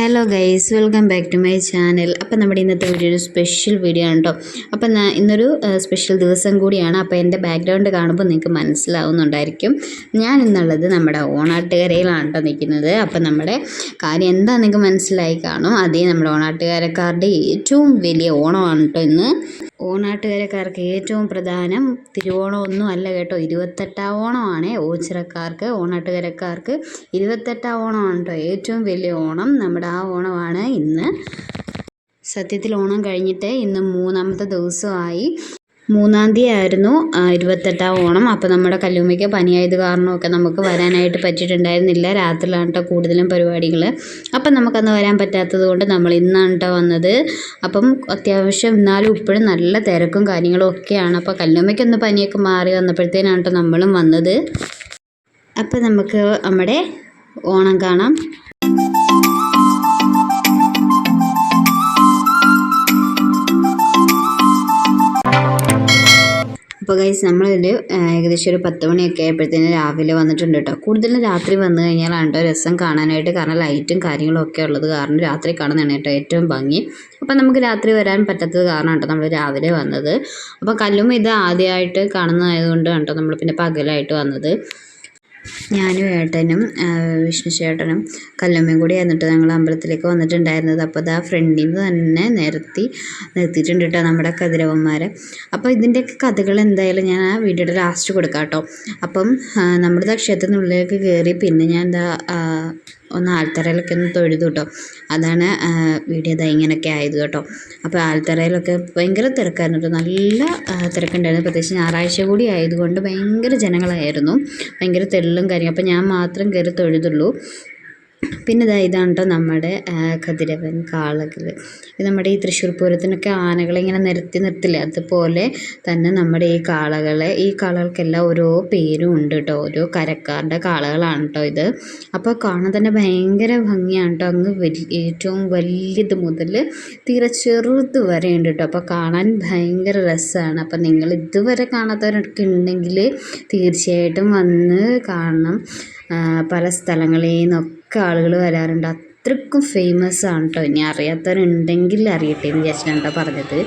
Hello guys welcome back to my channel അപ്പം നമ്മുടെ ഇന്നത്തെ വീഡിയോ ഒരു സ്പെഷ്യൽ വീഡിയോ ആണ് കേട്ടോ അപ്പം ഇന്നൊരു സ്പെഷ്യൽ ദിവസം കൂടിയാണ്. അപ്പോൾ എന്റെ ബാക്ക്ഗ്രൗണ്ട് കാണുമ്പോൾ നിങ്ങൾക്ക് മനസ്സിലാവുന്നുണ്ടായിരിക്കും. ഞാൻ ഇന്നുള്ളത് നമ്മുടെ ഓണാട്ടുകരയിലാണ് കേട്ടോ നിൽക്കുന്നത്. അപ്പം നമ്മുടെ കാര്യം എന്താ നിങ്ങൾക്ക് മനസ്സിലായി കാണും. അതേ നമ്മുടെ ഓണാട്ടുകാരക്കാരുടെ ഏറ്റവും വലിയ ഓണമാണ് കേട്ടോ ഇന്ന്. ഓണാട്ടുകരക്കാർക്ക് ഏറ്റവും പ്രധാനം തിരുവോണമൊന്നും അല്ല കേട്ടോ. ഇരുപത്തെട്ടാം ഓണമാണ് ഓച്ചിറക്കാർക്ക് ഓണാട്ടുകരക്കാർക്ക് ഇരുപത്തെട്ടാം ഓണമാണ് കേട്ടോ. ഏറ്റവും വലിയ ഓണം നമ്മുടെ ആ ഓണമാണ് ഇന്ന്. സത്യത്തിൽ ഓണം കഴിഞ്ഞിട്ട് ഇന്ന് മൂന്നാമത്തെ ദിവസമായി. മൂന്നാം തീയതി ആയിരുന്നു ഇരുപത്തെട്ടാം ഓണം. അപ്പോൾ നമ്മുടെ കല്ലുമ്മയ്ക്ക് പനിയായത് കാരണമൊക്കെ നമുക്ക് വരാനായിട്ട് പറ്റിയിട്ടുണ്ടായിരുന്നില്ല. രാത്രിയിലാണ് കേട്ടോ കൂടുതലും പരിപാടികൾ അപ്പം നമുക്കന്ന് വരാൻ പറ്റാത്തത് കൊണ്ട് നമ്മൾ ഇന്നാണ് കേട്ടോ വന്നത്. അപ്പം അത്യാവശ്യം എന്നാലും ഇപ്പോഴും നല്ല തിരക്കും കാര്യങ്ങളും ഒക്കെയാണ് അപ്പോൾ കല്ലുമ്മയ്ക്കൊന്ന് പനിയൊക്കെ മാറി വന്നപ്പോഴത്തേനാണ് കേട്ടോ നമ്മളും വന്നത്. അപ്പം നമുക്ക് നമ്മുടെ ഓണം കാണാം. അപ്പോൾ ഗൈസ് നമ്മളിതിൽ ഏകദേശം ഒരു പത്ത് മണിയൊക്കെ ആയപ്പോഴത്തേന് രാവിലെ വന്നിട്ടുണ്ട് കേട്ടോ കൂടുതലും രാത്രി വന്നു കഴിഞ്ഞാലാണ് കേട്ടോ രസം കാണാനായിട്ട് കാരണം ലൈറ്റും കാര്യങ്ങളും ഒക്കെ ഉള്ളത് കാരണം രാത്രി കാണുന്നതാണ് കേട്ടോ ഏറ്റവും ഭംഗി. അപ്പം നമുക്ക് രാത്രി വരാൻ പറ്റാത്തത് കാരണം കേട്ടോ നമ്മൾ രാവിലെ വന്നത്. അപ്പോൾ കല്ലും ഇത് ആദ്യമായിട്ട് കാണുന്നതായതുകൊണ്ടാണ് കേട്ടോ നമ്മൾ പിന്നെ പകലായിട്ട് വന്നത്. ഞാനും ഏട്ടനും വിഷ്ണു ചേട്ടനും കല്ലമ്മയും കൂടി ആയിരുന്നിട്ട് ഞങ്ങൾ അമ്പലത്തിലേക്ക് വന്നിട്ടുണ്ടായിരുന്നത്. അപ്പോൾ അത് ആ ഫ്രണ്ടിൽ നിന്ന് തന്നെ നിരത്തി നിർത്തിയിട്ടുണ്ട് കേട്ടോ നമ്മുടെ കതിരവന്മാരെ. അപ്പോൾ ഇതിന്റെയൊക്കെ കഥകൾ എന്തായാലും ഞാൻ ആ വീഡിയോയുടെ ലാസ്റ്റ് കൊടുക്കാം കേട്ടോ. അപ്പം നമ്മുടെ ക്ഷേത്രത്തിനുള്ളിലേക്ക് കയറി പിന്നെ ഞാൻ എന്താ ഒന്ന് ആൽത്തറയിലൊക്കെ ഒന്ന് തൊഴുതു കേട്ടോ. അതാണ് വീഡിയോ ഇതാ ഇങ്ങനെയൊക്കെ ആയത് കേട്ടോ. അപ്പോൾ ആൽത്തറയിലൊക്കെ ഭയങ്കര തിരക്കായിരുന്നു നല്ല തിരക്കുണ്ടായിരുന്നു. പ്രത്യേകിച്ച് ഞായറാഴ്ച കൂടി ആയതുകൊണ്ട് ഭയങ്കര ജനങ്ങളായിരുന്നു. ഭയങ്കര തെള്ളും കാര്യം അപ്പോൾ ഞാൻ മാത്രം കയറി തൊഴുതുള്ളൂ. പിന്നെ ഇതാ ഇതാണ് കേട്ടോ നമ്മുടെ കതിരവൻ കാളകൾ നമ്മുടെ ഈ തൃശ്ശൂർ പൂരത്തിനൊക്കെ ആനകളെ ഇങ്ങനെ നിരത്തി നിർത്തില്ലേ? അതുപോലെ തന്നെ നമ്മുടെ ഈ കാളകളെ ഈ കാളകൾക്കെല്ലാം ഓരോ പേരും ഉണ്ട് കേട്ടോ ഓരോ കരക്കാരുടെ കാളകളാണ് കേട്ടോ ഇത്. അപ്പോൾ കാണാൻ തന്നെ ഭയങ്കര ഭംഗിയാണ് കേട്ടോ അങ്ങ് ഏറ്റവും വലിയത് മുതൽ തീരെ ചെറുത് വരെ ഉണ്ട് കേട്ടോ അപ്പോൾ കാണാൻ ഭയങ്കര രസമാണ് അപ്പോൾ നിങ്ങൾ ഇതുവരെ കാണാത്തവരൊക്കെ ഉണ്ടെങ്കിൽ തീർച്ചയായിട്ടും വന്ന് കാണണം. പല സ്ഥലങ്ങളിൽ നിന്നൊക്കെ ആളുകൾ വരാറുണ്ട്. അത്രയ്ക്കും ഫേമസ് ആണ് കേട്ടോ ഇനി അറിയാത്തവരുണ്ടെങ്കിൽ അറിയട്ടെ എന്ന് വിചാരിച്ചിട്ടാണ് കേട്ടോ പറഞ്ഞത്.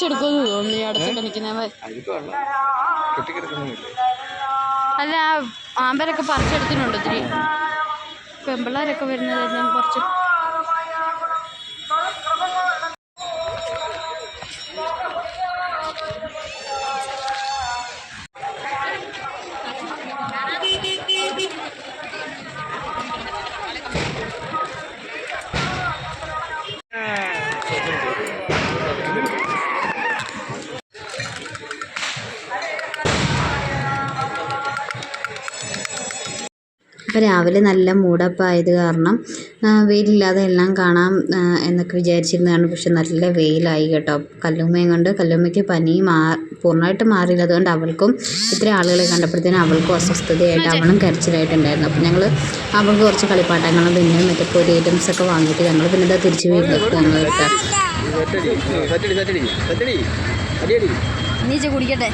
ആൾക്കാർ പറിച്ചെടുക്കുമെന്ന് തോന്നുന്നു ഈ അടുത്തൊക്കെ നിൽക്കുന്നവർ അല്ല ആമ്പരൊക്കെ പറിച്ചെടുത്തിട്ടുണ്ട് ഒത്തിരി. പെമ്പിള്ളേരൊക്കെ വരുന്നതെല്ലാം കുറച്ച് അപ്പോൾ രാവിലെ നല്ല മൂടപ്പ് ആയത് കാരണം വെയിലില്ലാതെ എല്ലാം കാണാം എന്നൊക്കെ വിചാരിച്ചിരുന്നതാണ്. പക്ഷെ നല്ല വെയിലായി കേട്ടോ. കല്ലുമ്മയും കൊണ്ട് കല്ലുമ്മയ്ക്ക് പനി മാ പൂർണമായിട്ട് മാറിയില്ല. അതുകൊണ്ട് അവൾക്കും ഇത്ര ആളുകളെ കണ്ടപ്പോഴത്തേനും അവൾക്കും അസ്വസ്ഥതയായിട്ട് അവളും കരച്ചിലായിട്ടുണ്ടായിരുന്നു. അപ്പോൾ ഞങ്ങൾ അവൾക്ക് കുറച്ച് കളിപ്പാട്ടങ്ങളും പിന്നെ മറ്റേ പൊരി ഐറ്റംസ് ഒക്കെ വാങ്ങിയിട്ട് ഞങ്ങൾ പിന്നെ ഇതാ തിരിച്ച് വീട്ടിലേക്ക് പോകുന്നത് കേട്ടോ. നീച്ച കുടിക്കട്ടെ?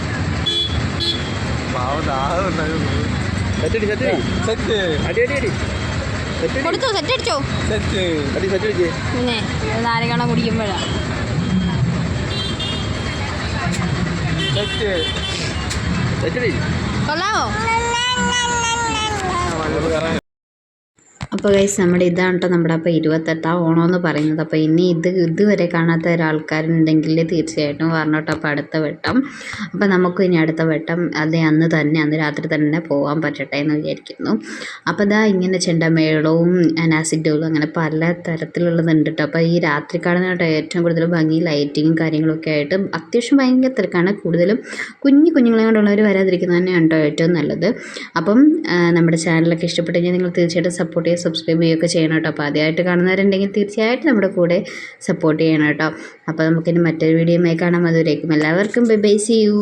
സറ്റടി സെറ്റ് അടി അടി അടി കൊടുത്തോ സെറ്റ് അടിച്ചോ? സെറ്റ് അടി പിന്നെ സെറ്റ് കൊള്ളാമോ അപ്പോൾ ഗൈസ് നമ്മുടെ ഇതാണ് കേട്ടോ നമ്മുടെ അപ്പോൾ ഇരുപത്തെട്ടാം ഓണം എന്ന് പറയുന്നത്. അപ്പോൾ ഇനി ഇത് ഇതുവരെ കാണാത്ത ഒരാൾക്കാരുണ്ടെങ്കിൽ തീർച്ചയായിട്ടും വരണം അപ്പോൾ അടുത്ത വട്ടം. അപ്പോൾ നമുക്ക് ഇനി അടുത്ത വട്ടം അതേ അന്ന് തന്നെ അന്ന് രാത്രി തന്നെ പോകാൻ പറ്റട്ടെ എന്ന് വിചാരിക്കുന്നു. അപ്പോൾ ഇതാ ഇങ്ങനെ ചെണ്ടമേളവും നാസിക് അങ്ങനെ പല തരത്തിലുള്ളതുണ്ട് കേട്ടോ അപ്പോൾ ഈ രാത്രി കാണുന്ന കേട്ടോ ഏറ്റവും കൂടുതൽ ഭംഗി ലൈറ്റിങ്ങും കാര്യങ്ങളൊക്കെ ആയിട്ട് അത്യാവശ്യം ഭയങ്കര തിരക്കാണ്. കൂടുതലും കുഞ്ഞു കുഞ്ഞുങ്ങളെ കൊണ്ടുള്ളവർ വരാതിരിക്കുന്നത് കേട്ടോ ഏറ്റവും നല്ലത്. അപ്പം നമ്മുടെ ചാനലൊക്കെ ഇഷ്ടപ്പെട്ടു കഴിഞ്ഞാൽ നിങ്ങൾ തീർച്ചയായിട്ടും സപ്പോർട്ട് ചെയ്യുക സബ്സ്ക്രൈബ് ചെയ്യുകയൊക്കെ ചെയ്യണം കേട്ടോ. അപ്പോൾ ആദ്യമായിട്ട് കാണുന്നവരുണ്ടെങ്കിൽ തീർച്ചയായിട്ടും നമ്മുടെ കൂടെ സപ്പോർട്ട് ചെയ്യണം കേട്ടോ. അപ്പോൾ നമുക്കിനി മറ്റൊരു വീഡിയോയുമായി കാണാം. അതുവരേക്കും എല്ലാവർക്കും. Bye bye C U